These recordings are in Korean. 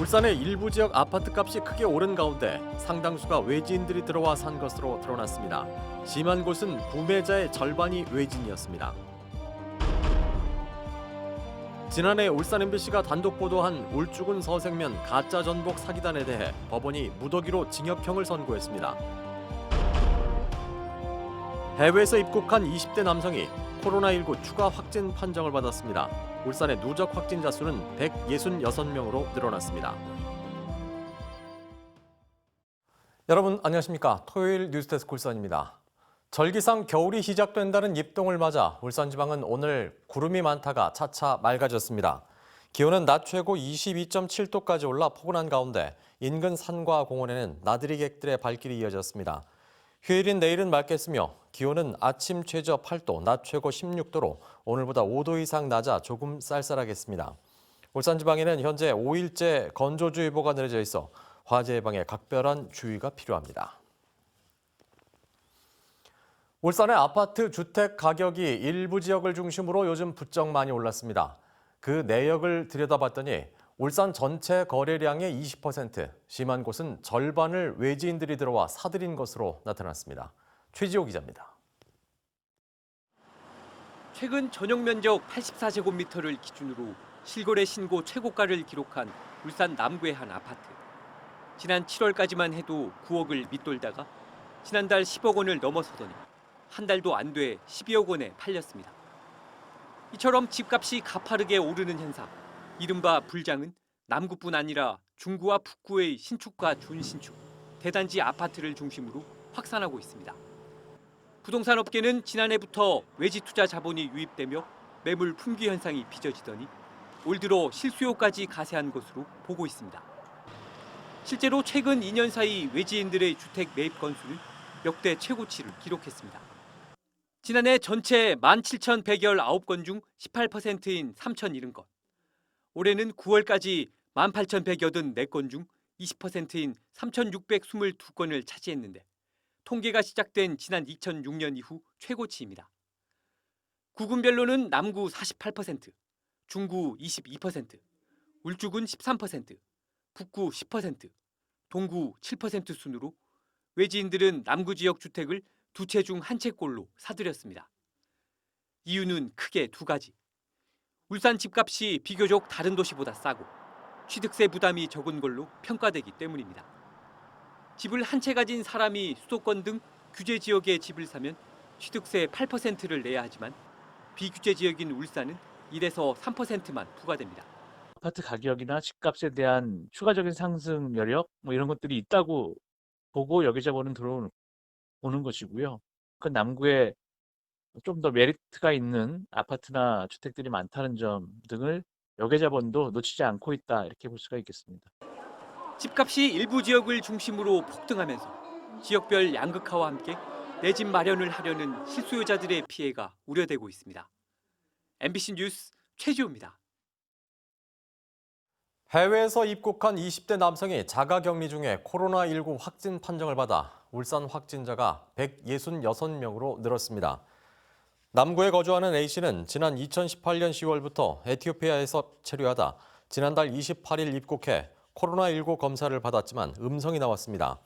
울산의 일부 지역 아파트 값이 크게 오른 가운데 상당수가 외지인들이 들어와 산 것으로 드러났습니다. 심한 곳은 구매자의 절반이 외진이었습니다. 지난해 울산 MBC가 단독 보도한 울주군 서생면 가짜 전복 사기단에 대해 법원이 무더기로 징역형을 선고했습니다. 해외에서 입국한 20대 남성이 코로나19 추가 확진 판정을 받았습니다. 울산의 누적 확진자 수는 166명으로 늘어났습니다. 여러분 안녕하십니까? 토요일 뉴스데스크 울산입니다. 절기상 겨울이 시작된다는 입동을 맞아 울산 지방은 오늘 구름이 많다가 차차 맑아졌습니다. 기온은 낮 최고 22.7도까지 올라 포근한 가운데 인근 산과 공원에는 나들이 객들의 발길이 이어졌습니다. 휴일인 내일은 맑겠으며 기온은 아침 최저 8도, 낮 최고 16도로 오늘보다 5도 이상 낮아 조금 쌀쌀하겠습니다. 울산 지방에는 현재 5일째 건조주의보가 내려져 있어 화재 예방에 각별한 주의가 필요합니다. 울산의 아파트 주택 가격이 일부 지역을 중심으로 요즘 부쩍 많이 올랐습니다. 그 내역을 들여다봤더니 울산 전체 거래량의 20%, 심한 곳은 절반을 외지인들이 들어와 사들인 것으로 나타났습니다. 최지호 기자입니다. 최근 전용 면적 84제곱미터를 기준으로 실거래 신고 최고가를 기록한 울산 남구의 한 아파트. 지난 7월까지만 해도 9억을 밑돌다가 지난달 10억 원을 넘어서더니 한 달도 안 돼 12억 원에 팔렸습니다. 이처럼 집값이 가파르게 오르는 현상, 이른바 불장은 남구뿐 아니라 중구와 북구의 신축과 준신축, 대단지 아파트를 중심으로 확산하고 있습니다. 부동산 업계는 지난해부터 외지 투자 자본이 유입되며 매물 품귀 현상이 빚어지더니 올 들어 실수요까지 가세한 것으로 보고 있습니다. 실제로 최근 2년 사이 외지인들의 주택 매입 건수는 역대 최고치를 기록했습니다. 지난해 전체 17,119건 중 18%인 3,070건. 올해는 9월까지 18,184건 중 20%인 3,622건을 차지했는데 통계가 시작된 지난 2006년 이후 최고치입니다. 구군별로는 남구 48%, 중구 22%, 울주군 13%, 북구 10%, 동구 7% 순으로 외지인들은 남구 지역 주택을 두 채 중 한 채꼴로 사들였습니다. 이유는 크게 두 가지. 울산 집값이 비교적 다른 도시보다 싸고 취득세 부담이 적은 걸로 평가되기 때문입니다. 집을 한 채 가진 사람이 수도권 등 규제 지역에 집을 사면 취득세 8%를 내야 하지만 비규제 지역인 울산은 1에서 3%만 부과됩니다. 아파트 가격이나 집값에 대한 추가적인 상승 여력 뭐 이런 것들이 있다고 보고 여기저기는 들어오는 오는 것이고요. 그 남구에 좀 더 메리트가 있는 아파트나 주택들이 많다는 점 등을 여계자본도 놓치지 않고 있다 이렇게 볼 수가 있겠습니다. 집값이 일부 지역을 중심으로 폭등하면서 지역별 양극화와 함께 내 집 마련을 하려는 실수요자들의 피해가 우려되고 있습니다. MBC 뉴스 최지호입니다. 해외에서 입국한 20대 남성이 자가격리 중에 코로나19 확진 판정을 받아 울산 확진자가 166명으로 늘었습니다. 남구에 거주하는 A씨는 지난 2018년 10월부터 에티오피아에서 체류하다 지난달 28일 입국해 코로나19 검사를 받았지만 음성이 나왔습니다.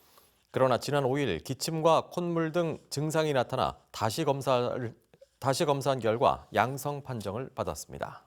그러나 지난 5일 기침과 콧물 등 증상이 나타나 다시 검사를 다시 검사한 결과 양성 판정을 받았습니다.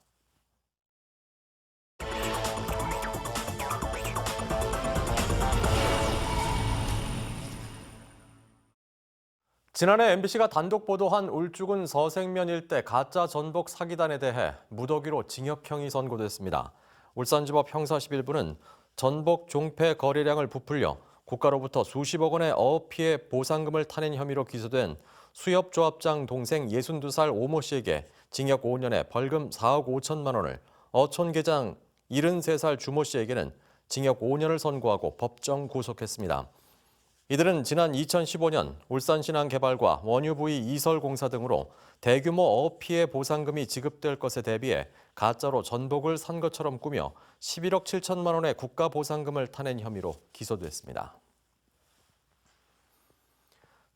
지난해 MBC가 단독 보도한 울주군 서생면 일대 가짜 전복 사기단에 대해 무더기로 징역형이 선고됐습니다. 울산지법 형사 11부는 전복 종폐 거래량을 부풀려 국가로부터 수십억 원의 어업 피해 보상금을 타낸 혐의로 기소된 수협조합장 동생 62살 오모 씨에게 징역 5년에 벌금 4억 5천만 원을 어촌계장 73살 주모 씨에게는 징역 5년을 선고하고 법정 구속했습니다. 이들은 지난 2015년 울산신항개발과 원유부의 이설공사 등으로 대규모 어업 피해 보상금이 지급될 것에 대비해 가짜로 전복을 산 것처럼 꾸며 11억 7천만 원의 국가 보상금을 타낸 혐의로 기소됐습니다.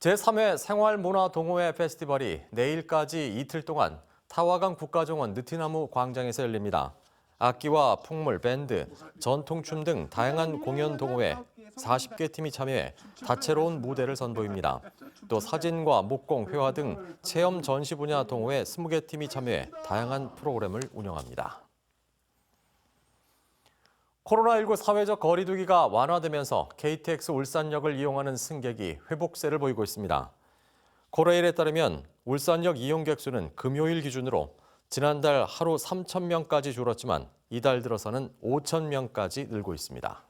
제3회 생활문화동호회 페스티벌이 내일까지 이틀 동안 타와강 국가정원 느티나무 광장에서 열립니다. 악기와 풍물, 밴드, 전통춤 등 다양한 공연 동호회 40개 팀이 참여해 다채로운 무대를 선보입니다. 또 사진과 목공, 회화 등 체험 전시 분야 동호회 20개 팀이 참여해 다양한 프로그램을 운영합니다. 코로나19 사회적 거리두기가 완화되면서 KTX 울산역을 이용하는 승객이 회복세를 보이고 있습니다. 코레일에 따르면 울산역 이용객 수는 금요일 기준으로 지난달 하루 3천 명까지 줄었지만 이달 들어서는 5천 명까지 늘고 있습니다.